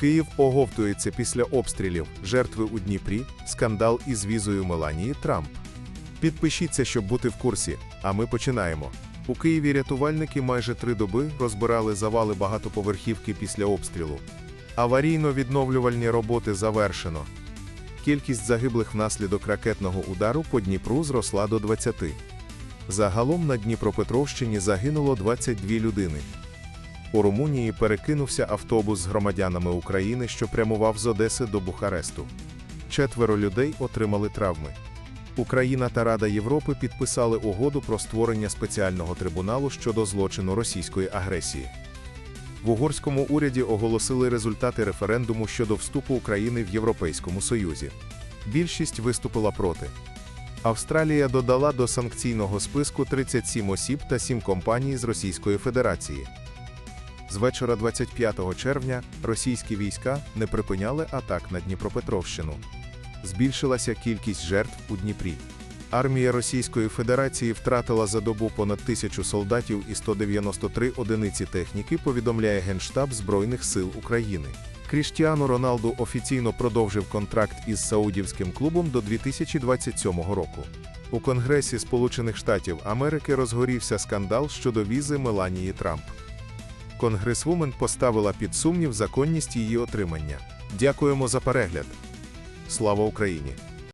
Київ оговтується після обстрілів, жертви у Дніпрі, скандал із візою Меланії Трамп. Підпишіться, щоб бути в курсі, а ми починаємо. У Києві рятувальники майже три доби розбирали завали багатоповерхівки після обстрілу. Аварійно-відновлювальні роботи завершено. Кількість загиблих внаслідок ракетного удару по Дніпру зросла до 20. Загалом на Дніпропетровщині загинуло 22 людини. У Румунії перекинувся автобус з громадянами України, що прямував з Одеси до Бухаресту. Четверо людей отримали травми. Україна та Рада Європи підписали угоду про створення спеціального трибуналу щодо злочину російської агресії. В угорському уряді оголосили результати референдуму щодо вступу України в Європейському Союзі. Більшість виступила проти. Австралія додала до санкційного списку 37 осіб та 7 компаній з Російської Федерації. З вечора 25 червня російські війська не припиняли атак на Дніпропетровщину. Збільшилася кількість жертв у Дніпрі. Армія Російської Федерації втратила за добу понад тисячу солдатів і 193 одиниці техніки, повідомляє Генштаб Збройних сил України. Кріштіану Роналду офіційно продовжив контракт із саудівським клубом до 2027 року. У Конгресі Сполучених Штатів Америки розгорівся скандал щодо візи Меланії Трамп. Конгресвумен поставила під сумнів законність її отримання. Дякуємо за перегляд. Слава Україні!